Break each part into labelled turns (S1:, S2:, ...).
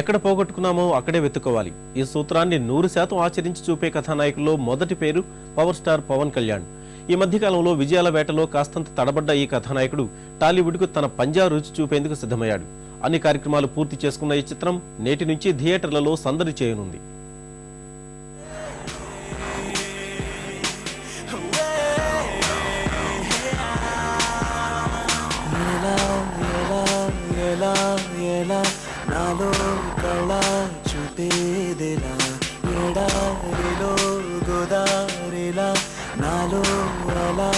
S1: ఎక్కడ పోగొట్టుకున్నామో అక్కడే వెతుక్కోవాలి. ఈ సూత్రాన్ని నూరు శాతం ఆచరించి చూపే కథానాయకుల్లో మొదటి పేరు పవర్ స్టార్ పవన్ కళ్యాణ్. ఈ మధ్యకాలంలో విజయాల వేటలో కాస్తంత తడబడ్డ ఈ కథానాయకుడు టాలీవుడ్కు తన పంజా రుచి చూపేందుకు సిద్ధమయ్యాడు. అన్ని కార్యక్రమాలు పూర్తి చేసుకున్న ఈ చిత్రం నేటి నుంచి థియేటర్లలో సందడి చేయనుంది.
S2: ఎడారిలో గోదారిలా నాలో అలా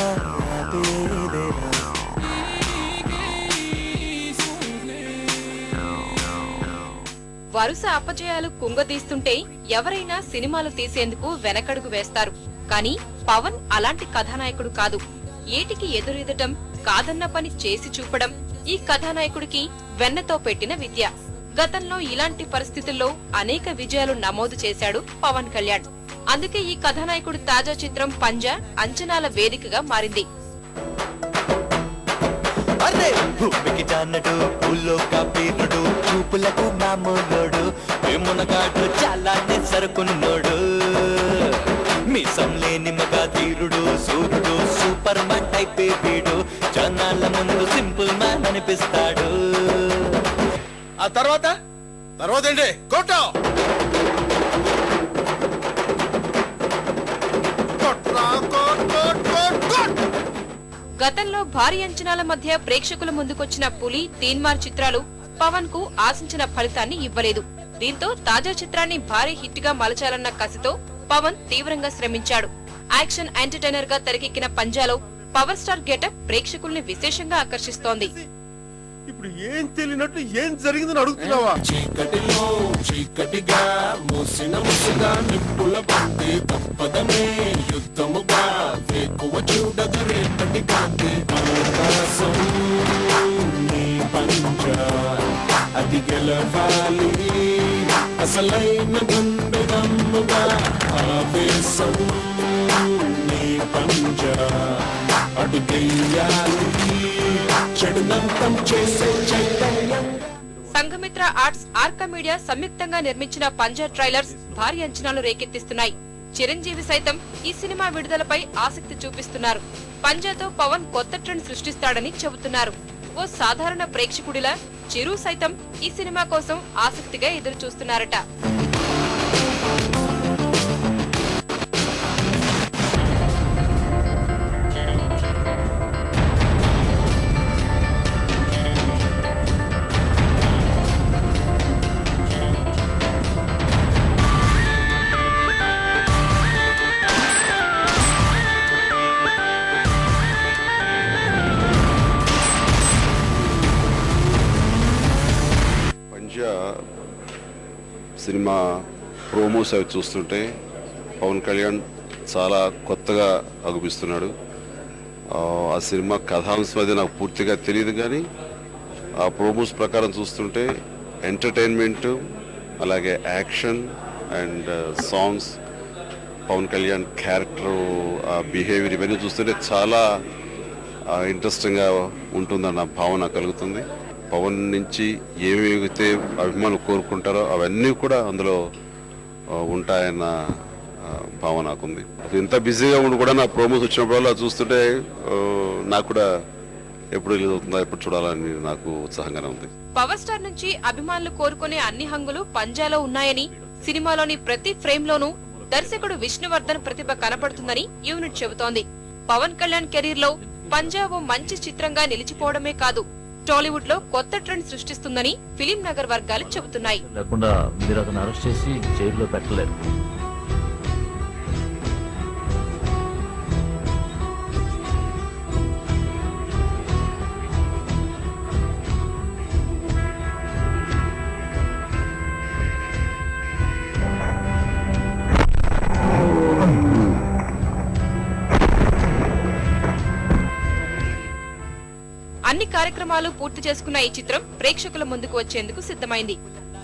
S3: వరుస అపజయాలు కుంగదీస్తుంటే ఎవరైనా సినిమాలు తీసేందుకు వెనకడుగు వేస్తారు. కానీ పవన్ అలాంటి కథానాయకుడు కాదు. ఏటికి ఎదురెదటం కాదన్న పని చేసి చూపడం ఈ కథానాయకుడికి వెన్నతో పెట్టిన విద్య. గతంలో ఇలాంటి పరిస్థితుల్లో అనేక విజయాలు నమోదు చేశాడు పవన్ కళ్యాణ్. అందుకే ఈ కథానాయకుడి తాజా చిత్రం పంజా అంచనాల వేదికగా మారింది.
S2: భూమికి జానడు పూల్లో కాపీరుడు చూపులకు మామూలోడు మునగాడు చాలా సరుకున్నోడు. మీసం లేని మగ తీరుడు సూర్యుడు సూపర్ మ్యాన్ టైప్ వీడు. జనాల ముందు సింపుల్ మ్యాన్ అనిపిస్తాడు.
S4: ఆ తర్వాత? తర్వాత ఏంటి
S3: గతంలో భారీ అంచనాల మధ్య ప్రేక్షకుల ముందుకొచ్చిన పులి తీన్మార్ చిత్రాలు పవన్కు ఆశించిన ఫలితాన్ని ఇవ్వలేదు. దీంతో తాజా చిత్రాన్ని భారీ హిట్గా మలచాలన్న కసితో పవన్ తీవ్రంగా శ్రమించాడు. యాక్షన్ ఎంటర్టైనర్గా తెరకెక్కిన పంజాలో పవర్ స్టార్ గెటప్ ప్రేక్షకుల్ని విశేషంగా ఆకర్షిస్తోంది.
S4: ఇప్పుడు ఏం తెలియనట్టు ఏం జరిగిందని అడుగుతున్నావా?
S5: చీకటిలో చీకటిగా మూసిన ముసుగా నిప్పుల బండి తప్పదమే యుద్ధముగా ఎక్కువ చూడదు రేపటి కాంతి. అవకాశం పంచ అది గెలవాలి. అసలైన గుండె దమ్ముగా ఆవేశం నీ పంచ అడుగెయ్యాలి. చెడునంతం చేసే చైతన్యం
S3: సంఘమిత్ర ఆర్ట్స్ ఆర్కమీడియా సంయుక్తంగా నిర్మించిన పంజా ట్రైలర్స్ భారీ అంచనాలు రేకెత్తిస్తున్నాయి. చిరంజీవి సైతం ఈ సినిమా విడుదలపై ఆసక్తి చూపిస్తున్నారు. పంజాతో పవన్ కొత్త ట్రెండ్ సృష్టిస్తాడని చెబుతున్నారు. ఓ సాధారణ ప్రేక్షకుడిలా చిరు సైతం ఈ సినిమా కోసం ఆసక్తిగా ఎదురు చూస్తున్నారట
S6: సినిమా ప్రోమోస్ అవి చూస్తుంటే పవన్ కళ్యాణ్ చాలా కొత్తగా అగుపిస్తున్నాడు. ఆ, సినిమా కథాంశం అది నాకు పూర్తిగా తెలియదు కానీ ఆ ప్రోమోస్ ప్రకారం చూస్తుంటే ఎంటర్టైన్మెంట్ అలాగే action and songs Pawan Kalyan character ఆ బిహేవియర్ ఇవన్నీ చూస్తుంటే చాలా ఇంట్రెస్టింగ్గా ఉంటుందన్న భావన కలుగుతుంది. పవన్ నుంచి ఏమైతే అభిమానులు కోరుకుంటారో అవన్నీ కూడా అందులో ఉంటాయన్న భావన నాకుంది. ఇంత బిజీగా ఉండి కూడా నా ప్రోమోస్ వచ్చినప్పుడల్లా చూస్తుంటే నాకు కూడా ఎప్పుడు రిలీజ్ అవుతుందా ఎప్పుడు చూడాలని నాకు ఉత్సాహంగానే ఉంది.
S3: పవర్ స్టార్ నుంచి అభిమానులు కోరుకునే అన్ని హంగులు పంజాలో ఉన్నాయని సినిమాలోని ప్రతి ఫ్రేమ్ లోనూ దర్శకుడు విష్ణువర్ధన్ ప్రతిభ కనపడుతుందని యూనిట్ చెబుతోంది. పవన్ కళ్యాణ్ కెరీర్లో పంజాబ్ మంచి చిత్రంగా నిలిచిపోవడమే కాదు టాలీవుడ్లో కొత్త ట్రెండ్ సృష్టిస్తుందని ఫిలిం నగర్ వర్గాలు చెబుతున్నాయి.
S7: లేకుండా మీరు అతను అరెస్ట్ చేసి జైల్లో పెట్టలేరు
S3: అన్ని కార్యక్రమాలు పూర్తి చేసుకున్న ఈ చిత్రం ప్రేక్షకుల ముందుకు వచ్చేందుకు సిద్ధమైంది.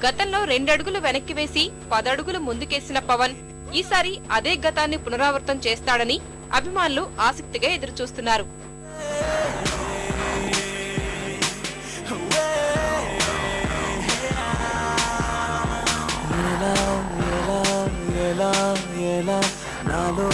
S3: గతంలో రెండడుగులు వెనక్కి వేసి పదడుగులు ముందుకేసిన పవన్ ఈసారి అదే గతాన్ని పునరావృతం చేస్తాడని అభిమానులు ఆసక్తిగా ఎదురుచూస్తున్నారు.
S8: నాలో